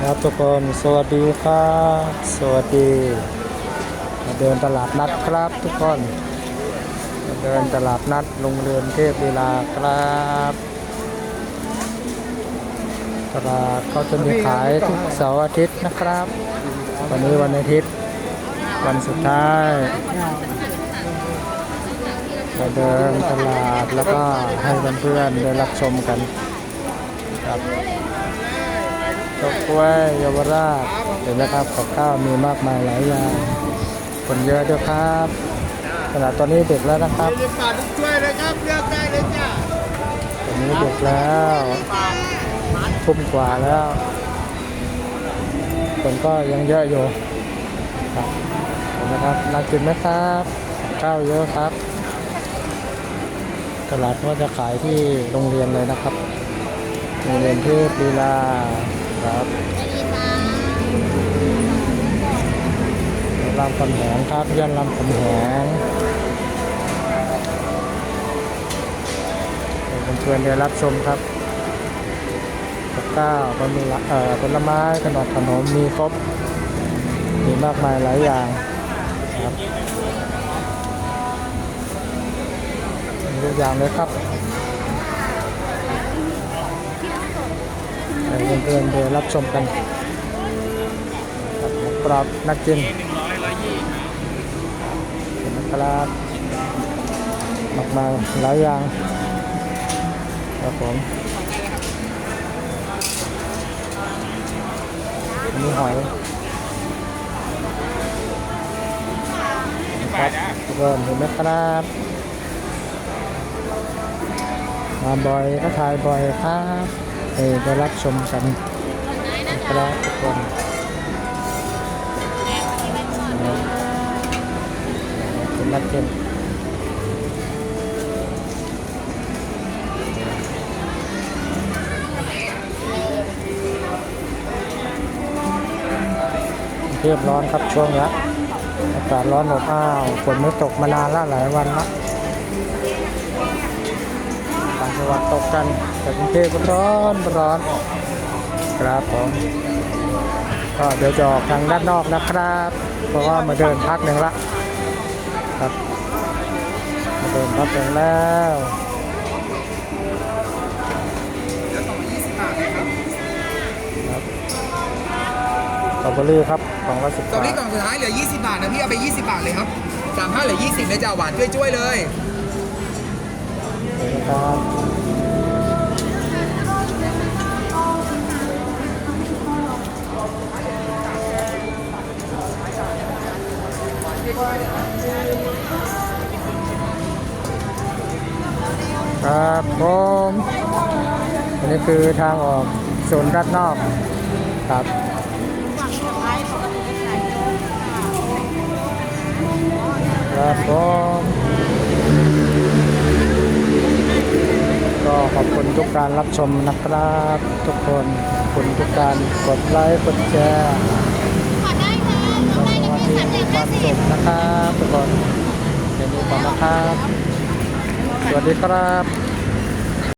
ครับทุกคนสวัสดีครับสวัสดีมาเดินตลาดนัดครับทุกคนมาเดินตลาดนัดโรงเรียนเทพลีลาครับ ตลาดเขาจะมีขายทุกเสาร์อาทิตย์นะครับ วันนี้วันอาทิตย์ วันสุดท้ายมาเดินตลาดแล้วก็ให้เพื่อนๆได้รับชมกันครับ ตกกล้วยเยาวราชเห็นไหมครับกับข้าวมีมากมายหลายอย่างคนเยอะด้วยครับขณะตอนนี้เด็กแล้วนะครับยี่สิบบาททุกถ้วยเลยครับเลือกได้เลยจ้าตอนนี้เด็กแล้วทุ่มกว่าแล้ว คนก็ยังเยอะอยู่ครับเห็นไหมครับน่ากินไหมครับกับข้าวเยอะครับ ตลาดก็จะขายที่โรงเรียนเลยนะครับ โรงเรียนเทพลีลา ครับรามคำแหงครับย่านรามคำแหงให้เพื่อนได้รับชมครับกับข้าวผลไม้เอ่อผลไม้ขนมขนมมีครบ มีมากมายหลายอย่างครับมีทุกอย่างเลยครับให้ เพื่อนๆได้รับชมกันกรอบนักกินนะครับมากมาหลายอย่างครับผมอันนี้หอยครับทุกคนเห็นไหมครับมาบ่อยก็ถ่ายบ่อยครับ ได้รับชมกันครับทุกคนเป็นนักเก็นเรียบร้อนครับช่วงนี้อากาศร้อนอบอ้าวฝนไม่ตกมานานละหลายวันละ ต่างจังหวัดตกกันแต่กรุงเทพก็ร้อนร้อนครับผมก็เดี๋ยวจะออกทางด้านนอกนะครับ เพราะว่ามาเดินพักหนึ่งละครับมาเดินพักหนึ่งแล้วครับสตรอเบอรี่ครับของละสิบตอนบานี้ทกล่องสุดท้ายเหลือ 20 บาทนะพี่เอาไป 20 บาทเลยครับสามห้าเหลือ 20เลยจ้าหวานช่วยๆเลย นะครับ ครับผมอันนี้คือทางออกโซนด้านนอกครับครับผมก็ขอบคุณทุกการรับชมนะครับ ทุกคนขอบคุณทุกการกดไลค์กดแชร์ขอได้ค่ะขอได้สกับวัสพี่ดีสันมีเด็กความสุขนะครับทุกคนเป็นนี้ก่อนนะครับ สวัสดีครับ